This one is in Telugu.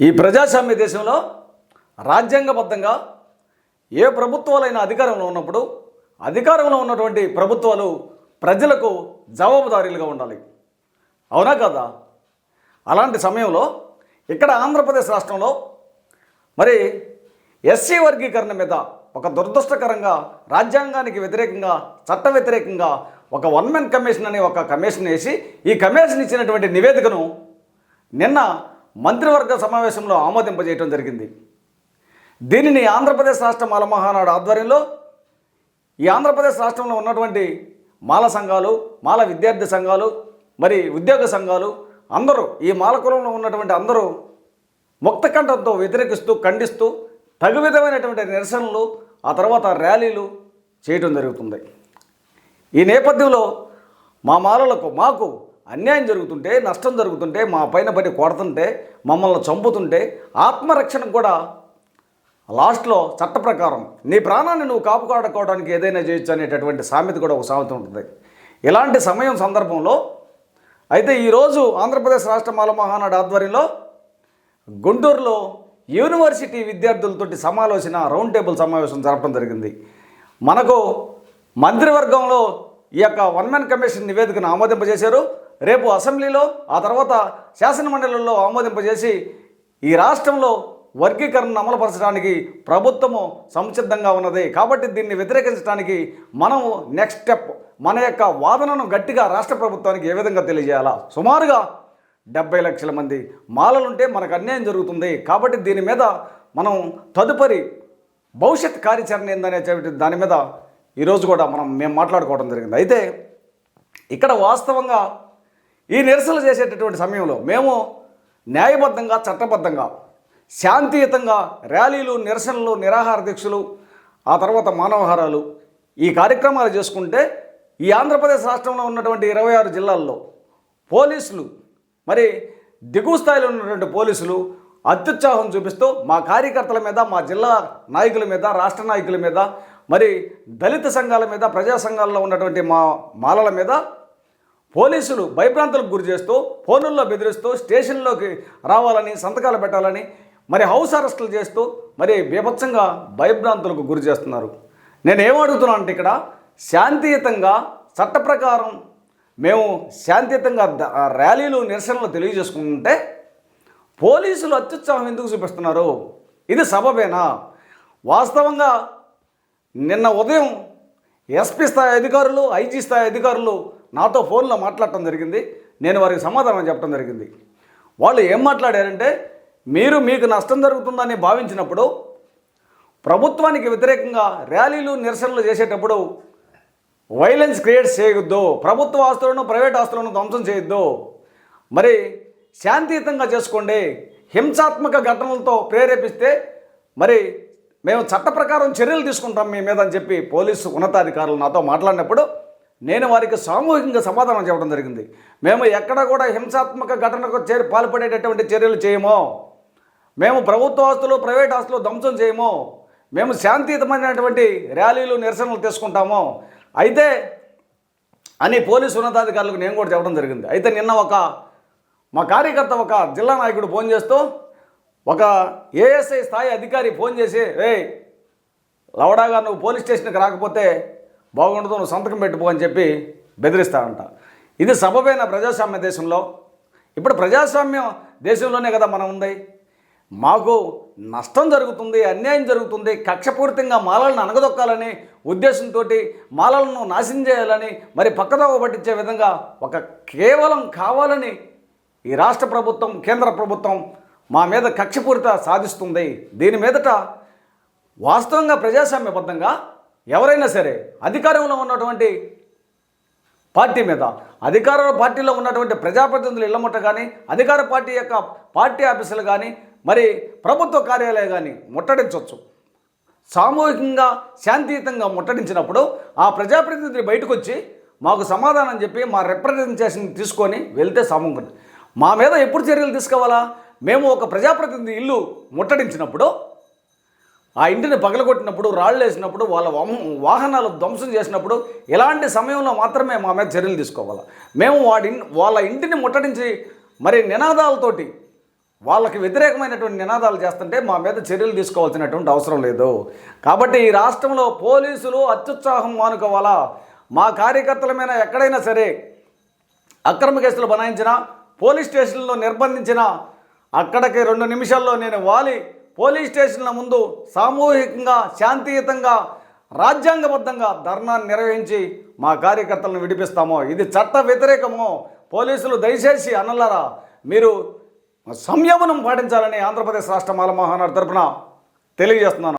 ఈ ప్రజాస్వామ్య దేశంలో రాజ్యాంగబద్ధంగా ఏ ప్రభుత్వాలైనా అధికారంలో ఉన్నప్పుడు అధికారంలో ఉన్నటువంటి ప్రభుత్వాలు ప్రజలకు జవాబుదారీలుగా ఉండాలి. అవునా కదా? అలాంటి సమయంలో ఇక్కడ ఆంధ్రప్రదేశ్ రాష్ట్రంలో మరి ఎస్సీ వర్గీకరణ మీద ఒక దురదృష్టకరంగా రాజ్యాంగానికి వ్యతిరేకంగా చట్ట వ్యతిరేకంగా ఒక వన్ మెన్ కమిషన్ అనే ఒక కమిషన్ వేసి ఈ కమిషన్ ఇచ్చినటువంటి నివేదికను నిన్న మంత్రివర్గ సమావేశంలో ఆమోదింపజేయడం జరిగింది. దీనిని ఆంధ్రప్రదేశ్ రాష్ట్ర మాల మహానాడు ఆధ్వర్యంలో ఈ ఆంధ్రప్రదేశ్ రాష్ట్రంలో ఉన్నటువంటి మాల సంఘాలు మాల విద్యార్థి సంఘాలు మరి ఉద్యోగ సంఘాలు అందరూ ఈ మాల కులంలో ఉన్నటువంటి అందరూ ముక్తకంఠంతో వ్యతిరేకిస్తూ ఖండిస్తూ తగు విధమైనటువంటి నిరసనలు ఆ తర్వాత ర్యాలీలు చేయటం జరుగుతుంది. ఈ నేపథ్యంలో మా మాలలకు మాకు అన్యాయం జరుగుతుంటే నష్టం జరుగుతుంటే మా పైన పడి కొడుతుంటే మమ్మల్ని చంపుతుంటే ఆత్మరక్షణ కూడా లాస్ట్లో చట్ట ప్రకారం నీ ప్రాణాన్ని నువ్వు కాపుకాడుకోవడానికి ఏదైనా చేయొచ్చు అనేటటువంటి సామెత కూడా ఒక సామెత ఉంటుంది. ఇలాంటి సమయం సందర్భంలో అయితే ఈరోజు ఆంధ్రప్రదేశ్ రాష్ట్ర మాల మహానాడు ఆధ్వర్యంలో గుంటూరులో యూనివర్సిటీ విద్యార్థులతోటి సమాలోచన రౌండ్ టేబుల్ సమావేశం జరపడం జరిగింది. మనకు మంత్రివర్గంలో ఈ యొక్క వన్ మ్యాన్ కమిషన్ నివేదికను ఆమోదింపజేశారు. రేపు అసెంబ్లీలో ఆ తర్వాత శాసనమండలిలో ఆమోదింపజేసి ఈ రాష్ట్రంలో వర్గీకరణను అమలుపరచడానికి ప్రభుత్వము సంసిద్ధంగా ఉన్నది. కాబట్టి దీన్ని వ్యతిరేకించడానికి మనము నెక్స్ట్ స్టెప్ మన యొక్క వాదనను గట్టిగా రాష్ట్ర ప్రభుత్వానికి ఏ విధంగా తెలియజేయాలా? సుమారుగా డెబ్బై లక్షల మంది మాలలుంటే మనకు అన్యాయం జరుగుతుంది. కాబట్టి దీని మీద మనం తదుపరి భవిష్యత్ కార్యాచరణ ఏందనే చెప్పి దాని మీద ఈరోజు కూడా మనం మేము మాట్లాడుకోవడం జరిగింది. అయితే ఇక్కడ వాస్తవంగా ఈ నిరసనలు చేసేటటువంటి సమయంలో మేము న్యాయబద్ధంగా చట్టబద్ధంగా శాంతియుతంగా ర్యాలీలు నిరసనలు నిరాహార దీక్షలు ఆ తర్వాత మానవహారాలు ఈ కార్యక్రమాలు చేసుకుంటే ఈ ఆంధ్రప్రదేశ్ రాష్ట్రంలో ఉన్నటువంటి ఇరవై ఆరు జిల్లాల్లో పోలీసులు మరి దిగువ స్థాయిలో ఉన్నటువంటి పోలీసులు అత్యుత్సాహం చూపిస్తూ మా కార్యకర్తల మీద మా జిల్లా నాయకుల మీద రాష్ట్ర నాయకుల మీద మరి దళిత సంఘాల మీద ప్రజా సంఘాల్లో ఉన్నటువంటి మా మాలల మీద పోలీసులు భయభ్రాంతులకు గురి చేస్తూ ఫోనుల్లో బెదిరిస్తూ స్టేషన్లోకి రావాలని సంతకాలు పెట్టాలని మరి హౌస్ అరెస్టులు చేస్తూ మరి బీభత్సంగా భయభ్రాంతులకు గురి చేస్తున్నారు. నేను ఏమడుగుతున్నాను అంటే ఇక్కడ శాంతియుతంగా చట్ట ప్రకారం మేము శాంతియుతంగా ర్యాలీలు నిరసనలు తెలియజేసుకుంటే పోలీసులు అత్యుత్సాహం ఎందుకు చూపిస్తున్నారు? ఇది సబబేనా? వాస్తవంగా నిన్న ఉదయం ఎస్పీ స్థాయి అధికారులు ఐజీ స్థాయి అధికారులు నాతో ఫోన్లో మాట్లాడటం జరిగింది. నేను వారికి సమాధానం చెప్పడం జరిగింది. వాళ్ళు ఏం మాట్లాడారంటే మీరు మీకు నష్టం జరుగుతుందని భావించినప్పుడు ప్రభుత్వానికి వ్యతిరేకంగా ర్యాలీలు నిరసనలు చేసేటప్పుడు వైలెన్స్ క్రియేట్ చేయొద్దు ప్రభుత్వ ఆస్తులను ప్రైవేట్ ఆస్తులను ధ్వంసం చేయొద్దు. మరి శాంతియుతంగా చేసుకోండి హింసాత్మక ఘటనలతో ప్రేరేపిస్తే మరి మేము చట్ట ప్రకారం చర్యలు తీసుకుంటాం మీ మీద అని చెప్పి పోలీసు ఉన్నతాధికారులు నాతో మాట్లాడినప్పుడు నేను వారికి సామూహికంగా సమాధానం చెప్పడం జరిగింది. మేము ఎక్కడ కూడా హింసాత్మక ఘటనకు చేరి పాల్పడేటటువంటి చర్యలు చేయము. మేము ప్రభుత్వ ఆస్తులు ప్రైవేట్ ఆస్తులు ధ్వంసం చేయము. మేము శాంతియుతమైనటువంటి ర్యాలీలు నిరసనలు తీసుకుంటాము. అయితే అని పోలీసు ఉన్నతాధికారులకు నేను కూడా చెప్పడం జరిగింది. అయితే నిన్న ఒక మా కార్యకర్త ఒక జిల్లా నాయకుడు ఫోన్ చేస్తూ ఒక ఏఎస్ఐ స్థాయి అధికారి ఫోన్ చేసి రే లవడాగా నువ్వు పోలీస్ స్టేషన్కి రాకపోతే బాగుండదు నువ్వు సంతకం పెట్టుకో అని చెప్పి బెదిరిస్తాడంట ఇది సబబైన ప్రజాస్వామ్య దేశంలో. ఇప్పుడు ప్రజాస్వామ్యం దేశంలోనే కదా మనం ఉంది. మాకు నష్టం జరుగుతుంది అన్యాయం జరుగుతుంది కక్షపూరితంగా మాలలను అనగదొక్కాలని ఉద్దేశంతో మాలలను నాశనం చేయాలని మరి పక్కదోవ పట్టించే విధంగా ఒక కేవలం కావాలని ఈ రాష్ట్ర ప్రభుత్వం కేంద్ర ప్రభుత్వం మా మీద కక్షపూరిత సాధిస్తుంది. దీని మీదట వాస్తవంగా ప్రజాస్వామ్యబద్ధంగా ఎవరైనా సరే అధికారంలో ఉన్నటువంటి పార్టీ మీద అధికార పార్టీలో ఉన్నటువంటి ప్రజాప్రతినిధులు ఇళ్ళముట్ట కానీ అధికార పార్టీ యొక్క పార్టీ ఆఫీసులు కానీ మరి ప్రభుత్వ కార్యాలయాలు కానీ ముట్టడించవచ్చు సామూహికంగా శాంతియుతంగా ముట్టడించినప్పుడు ఆ ప్రజాప్రతినిధి బయటకు వచ్చి మాకు సమాధానం చెప్పి మా రిప్రజెంటేషన్ తీసుకొని వెళ్తే సమూహం మా మీద ఎప్పుడు చర్యలు తీసుకోవాలా? మేము ఒక ప్రజాప్రతినిధి ఇల్లు ముట్టడించినప్పుడు ఆ ఇంటిని పగలగొట్టినప్పుడు రాళ్ళు వేసినప్పుడు వాళ్ళ వాహనాలు ధ్వంసం చేసినప్పుడు ఇలాంటి సమయంలో మాత్రమే మా మీద చర్యలు తీసుకోవాలి? మేము వాడి వాళ్ళ ఇంటిని ముట్టడించి మరి నినాదాలతోటి వాళ్ళకి వ్యతిరేకమైనటువంటి నినాదాలు చేస్తుంటే మా మీద చర్యలు తీసుకోవాల్సినటువంటి అవసరం లేదు. కాబట్టి ఈ రాష్ట్రంలో పోలీసులు అత్యుత్సాహం మానుకోవాలా? మా కార్యకర్తల మీద ఎక్కడైనా సరే అక్రమ కేసులు బనాయించినా పోలీస్ స్టేషన్లో నిర్బంధించిన అక్కడికి రెండు నిమిషాల్లో నేను వాలి పోలీస్ స్టేషన్ల ముందు సామూహికంగా శాంతియుతంగా రాజ్యాంగబద్ధంగా ధర్నా నిర్వహించి మా కార్యకర్తలను విడిపిస్తామో ఇది చట్ట వ్యతిరేకమో పోలీసులు దయచేసి అన్నలారా మీరు సంయమనం పాటించాలని ఆంధ్రప్రదేశ్ రాష్ట్ర మాల మహానాడు తెలియజేస్తున్నాను.